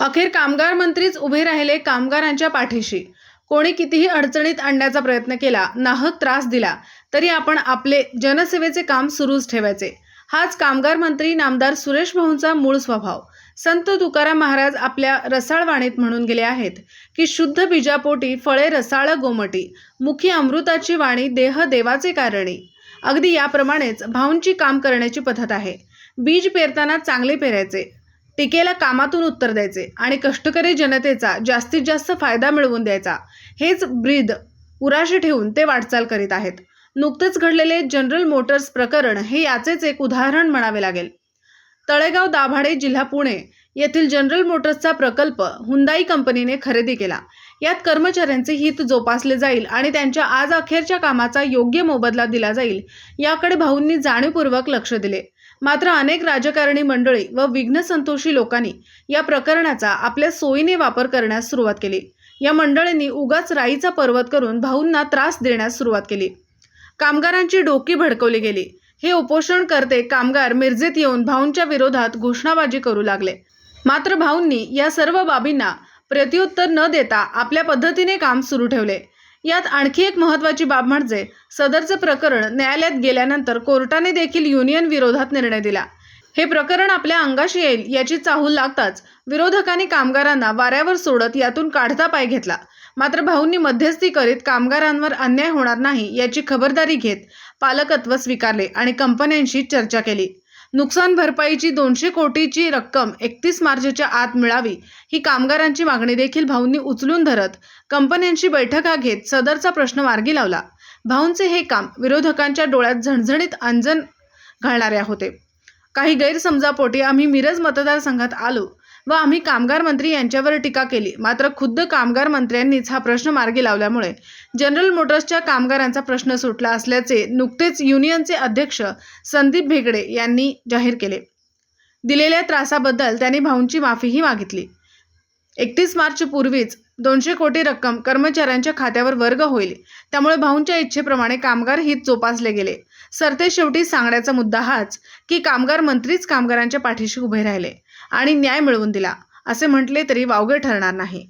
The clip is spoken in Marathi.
अखेर कामगार मंत्रीच उभे राहिले कामगारांच्या पाठीशी. कोणी कितीही अडचणीत आणण्याचा प्रयत्न केला नाहक त्रास दिला तरी आपण आपले जनसेवेचे काम सुरूच ठेवायचे. हाच कामगार मंत्री नामदार सुरेश भाऊंचा मूळ स्वभाव. संत तुकाराम महाराज आपल्या रसाळ वाणीत म्हणून गेले आहेत की शुद्ध बीजापोटी फळे रसाळ गोमटी मुखी अमृताची वाणी देह देवाचे कारणी. अगदी याप्रमाणेच भाऊंची काम करण्याची पद्धत आहे. बीज पेरताना चांगले पेरायचे. टीकेला कामातून उत्तर द्यायचे आणि कष्टकरी जनतेचा जास्तीत जास्त फायदा मिळवून द्यायचा. हेच ब्रीद उराशी ठेवून ते वाटचाल करीत आहेत. नुकतेच घडलेले जनरल मोटर्स प्रकरण हे याचेच एक उदाहरण म्हणावे लागेल. तळेगाव दाभाडे जिल्हा पुणे येथील जनरल मोटर्सचा प्रकल्प हुंदाई कंपनीने खरेदी केला. यात कर्मचाऱ्यांचे हित जोपासले जाईल आणि त्यांच्या आज अखेरच्या कामाचा योग्य मोबदला दिला जाईल याकडे भाऊंनी जाणीवपूर्वक लक्ष दिले. मात्र अनेक राजकारणी मंडळी व विघ्नसंतोषी लोकांनी या प्रकरणाचा आपल्या सोयीने वापर करण्यास सुरुवात केली. या मंडळींनी उगाच राईचा पर्वत करून भाऊंना त्रास देण्यास सुरुवात केली. कामगारांची डोकी भडकवली गेली. हे उपोषण करते कामगार मिरजेत येऊन भाऊंच्या विरोधात घोषणाबाजी करू लागले. मात्र भाऊंनी या सर्व बाबींना प्रत्युत्तर न देता आपल्या पद्धतीने काम सुरू ठेवले. यात आणखी एक महत्त्वाची बाब म्हणजे सदरचं प्रकरण न्यायालयात गेल्यानंतर कोर्टाने देखील युनियन विरोधात निर्णय दिला. हे प्रकरण आपल्या अंगाशी येईल याची चाहूल लागताच विरोधकांनी कामगारांना वाऱ्यावर सोडत यातून काढता पाय घेतला. मात्र भाऊंनी मध्यस्थी करीत कामगारांवर अन्याय होणार नाही याची खबरदारी घेत पालकत्व स्वीकारले आणि कंपन्यांशी चर्चा केली. नुकसान भरपाईची दोनशे कोटीची रक्कम एकतीस मार्चच्या आत मिळावी ही कामगारांची मागणी देखील भाऊंनी उचलून धरत कंपन्यांशी बैठका घेत सदरचा प्रश्न मार्गी लावला. भाऊंचे हे काम विरोधकांच्या डोळ्यात झणझणीत अंजन घालणाऱ्या होते. काही गैरसमजापोटी आम्ही मिरज मतदारसंघात आलो. व आम्ही कामगार मंत्री यांच्यावर टीका केली. मात्र खुद्द कामगार मंत्र्यांनीच हा प्रश्न मार्गी लावल्यामुळे जनरल मोटर्सच्या कामगारांचा प्रश्न सुटला असल्याचे नुकतेच युनियनचे अध्यक्ष संदीप भेगडे यांनी जाहीर केले. दिलेल्या त्रासाबद्दल त्यांनी भाऊंची माफीही मागितली. एकतीस मार्चपूर्वीच दोनशे कोटी रक्कम कर्मचाऱ्यांच्या खात्यावर वर्ग होईल. त्यामुळे भाऊंच्या इच्छेप्रमाणे कामगार हित जोपासले गेले. सरतेशेवटी सांगण्याचा मुद्दा हाच की कामगार मंत्रीच कामगारांच्या पाठीशी उभे राहिले आणि न्याय मिळवून दिला असे म्हटले तरी वावगे ठरणार नाही.